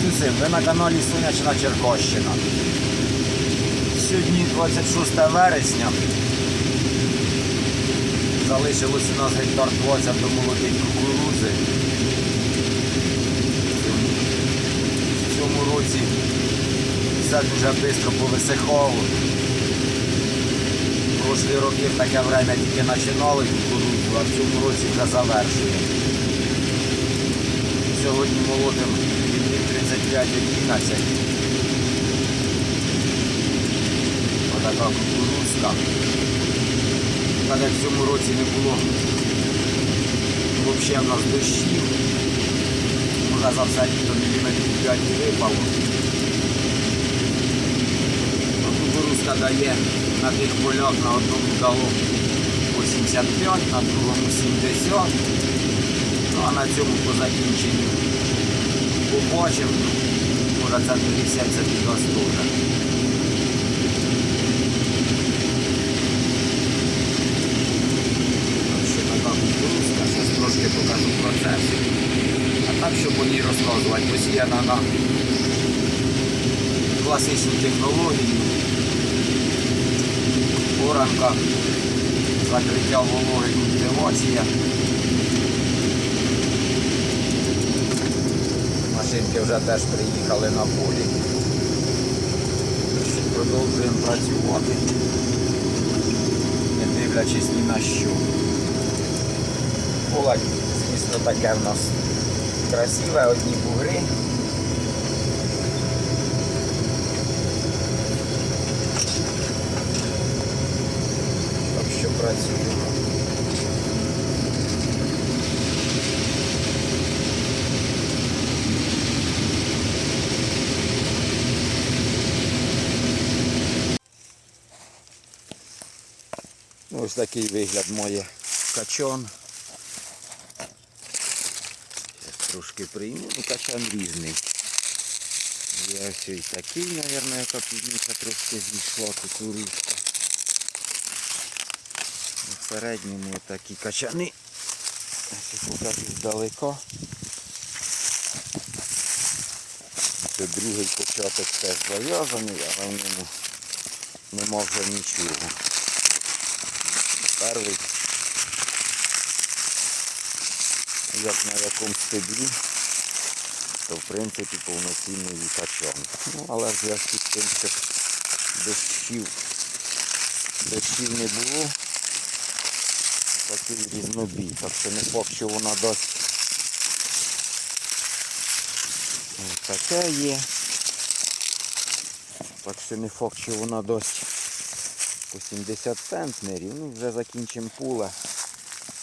Привіт! Ви на каналі Сонячна Черкощина. Сьогодні 26 вересня. Залишилось у нас гектар 20 до молодої кукурузи. В цьому році все дуже швидко повисихало. Прошлі роки в таке время тільки починали кукурудзу, а в цьому році вже завершуємо. Сьогодні молодим 35 11. Отака кукурузка. Так як в цьому році не було взагалі в нас дощів. Може за все літо міліметрів 5 випало. А Кукурузка дає на тих полях на одному дало 85, на другому 70. Ну а на цьому по закінченню побачимо. Може це 50 відос теж. Так що така кукурузка, зараз трошки покажу процес. А так, щоб по ній розказувати, посіяна на класичній технології. Оранка, закриття вологи, культивація. Машинки вже теж приїхали на полі. Продовжуємо працювати, не дивлячись ні на що. Поле, звісно, таке в нас красиве, одні бугри. Так що працюємо. Ну, Ось такий вигляд має качан. Трошки прийму, качан різний. Є ось і такий, мабуть, яка пізніше трошки зійшла кукурузка. У середньому такі качани. Ось покажу здалека. Це другий початок теж зав'язаний, але в ньому нема вже нічого. Перший, як на якому стеблі, то в принципі повноцінний качан. Ну, але в зв'язку з тим, що дощів, дощів не було, такий різнобій. Так що не факт, що вона дасть таке є. Так що не факт, що вона дасть по 70 центнерів. Ну, вже закінчимо поле.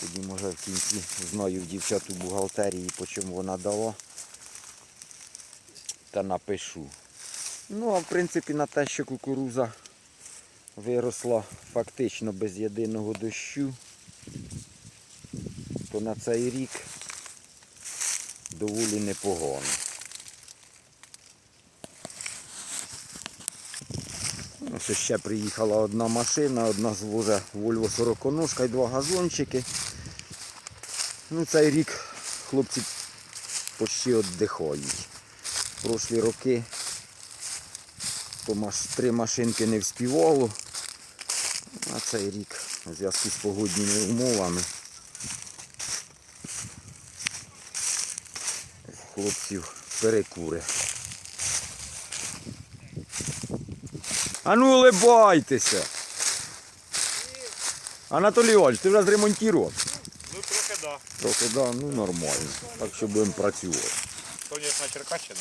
Тоді може в кінці знаю дівчат бухгалтерії, по чому вона дала. Та напишу. Ну, а в принципі на те, що кукуруза виросла фактично без єдиного дощу, то на цей рік доволі непогано. Ось ще приїхала одна машина, одна звоза Volvo 40 ножка і два газончики. Ну, цей рік хлопці почти віддихають. Прошлі роки три машинки не вспівало. А цей рік у зв'язку з погодніми умовами хлопців перекури. А ну улибайтеся. Анатолій Іванович, ти вже зремонтував? Ну трохи да. Трохи, да, ну нормально. Так що будемо працювати. Сонячна Черкащина.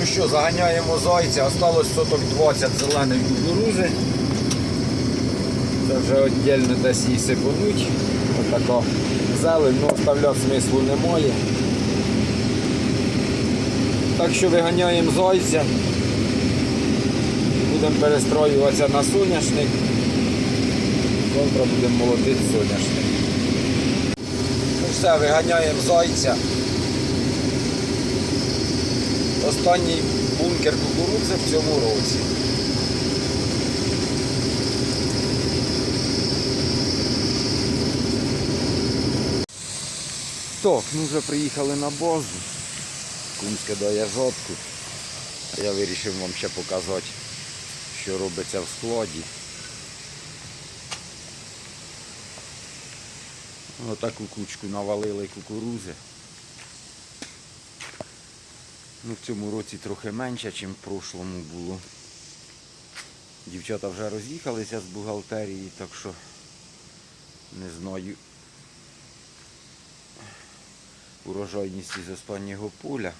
Ну що, заганяємо зайця. Осталось соток 20 зеленої кукурузи. Це вже віддільно десь її сипануть. Отака зелень, ну оставляти смислу немає. Так що виганяємо зайця. Будемо перестроюватися на соняшник. Завтра будемо молотити соняшник. Ну все, виганяємо зайця. Останній бункер кукурудзи в цьому році. Так, ну вже приїхали на базу. Кумське дає жодку. А Я вирішив вам ще показати, що робиться в складі. Отаку кучку навалили кукурузи. Ну, в цьому році трохи менше, ніж в прошлому було. Дівчата вже роз'їхалися з бухгалтерії, так що не знаю урожайність із останнього поля.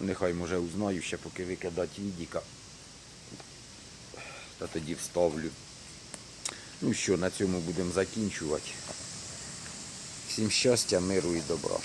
Нехай може узнаю ще поки викидати відіка. Та тоді вставлю. Ну що, на цьому будемо закінчувати. Всім щастя, миру і добра.